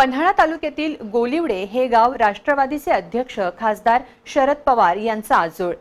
पन्हाळा तालुक्यातील गोलिवडे हे गाव राष्ट्रवादीचे अध्यक्ष खासदार शरद पवार यांचा आजोळ.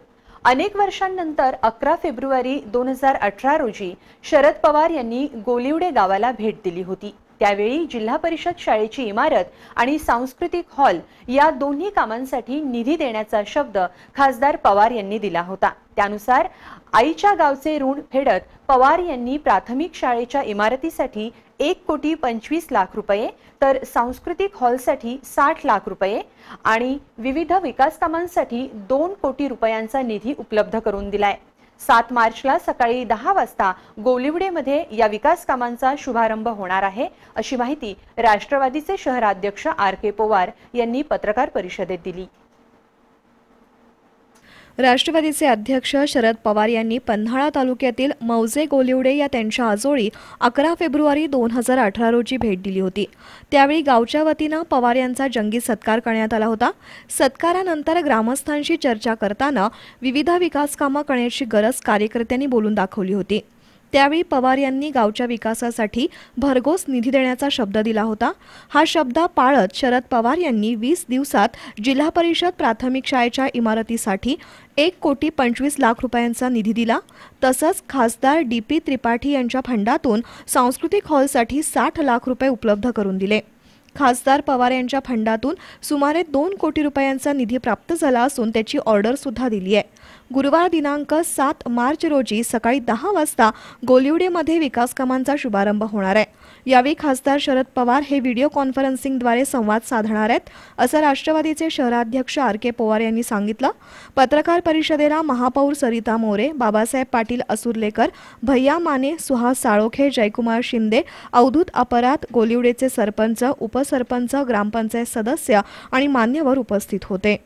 अनेक वर्षांनंतर अकरा फेब्रुवारी दोन हजार अठरा रोजी शरद पवार यांनी गोलिवडे गावाला भेट दिली होती. त्यावेळी जिल्हा परिषद शाळेची इमारत आणि सांस्कृतिक हॉल या दोन्ही कामांसाठी निधी देण्याचा शब्द खासदार पवार यांनी दिला होता. त्यानुसार आईच्या गावचे ऋण फेडत पवार यांनी प्राथमिक शाळेच्या इमारतीसाठी एक कोटी पंचवीस लाख रुपये तर सांस्कृतिक हॉलसाठी साठ लाख रुपये आणि विविध विकास कामांसाठी दोन कोटी रुपयांचा निधी उपलब्ध करून दिलाय. सात मार्चला सकाळी दहा वाजता गोलिवडेमध्ये या विकास कामांचा शुभारंभ होणार आहे अशी माहिती राष्ट्रवादीचे शहराध्यक्ष आर के पवार यांनी पत्रकार परिषदेत दिली. राष्ट्रवादीचे अध्यक्ष शरद पवार यांनी पन्हाळा तालुक्यातील मौजे गोलिवडे या त्यांच्या आजोळी अकरा फेब्रुवारी दोन हजार अठरा रोजी भेट दिली होती. त्यावेळी गावच्या वतीनं पवार यांचा जंगी सत्कार करण्यात आला होता. सत्कारानंतर ग्रामस्थांशी चर्चा करताना विविध विकास कामं करण्याची गरज कार्यकर्त्यांनी बोलून दाखवली होती. त्यावेळी पवार यांनी गावच्या विकासासाठी भरघोस निधी देण्याचा शब्द दिला होता. हा शब्द पाळत शरद पवार यांनी वीस दिवसात जिल्हा परिषद प्राथमिक शाळेच्या इमारतीसाठी एक कोटी पंचवीस लाख रुपयांचा निधी दिला. तसंच खासदार डी पी त्रिपाठी यांच्या फंडातून सांस्कृतिक हॉलसाठी साठ लाख रुपये उपलब्ध करून दिले. खासदार पवार यांच्या फंडातून सुमारे दोन कोटी रुपयांचा निधी प्राप्त झाला असून त्याची ऑर्डर सुद्धा दिली आहे गुरुवार दिनांक सात मार्च रोजी सकाळी दहा वाजता गोलिवडेमध्ये विकास कामांचा शुभारंभ होणार आहे. यावेळी खासदार शरद पवार हे व्हिडिओ कॉन्फरन्सिंगद्वारे संवाद साधणार आहेत असं राष्ट्रवादीचे शहराध्यक्ष आर के पवार यांनी सांगितलं. पत्रकार परिषदेला महापौर सरिता मोरे बाबासाहेब पाटील असुर्लेकर भैया माने सुहास साळोखे जयकुमार शिंदे अवधूत अपराध गोलिवडेचे सरपंच उपसरपंच ग्रामपंचायत सदस्य आणि मान्यवर उपस्थित होते.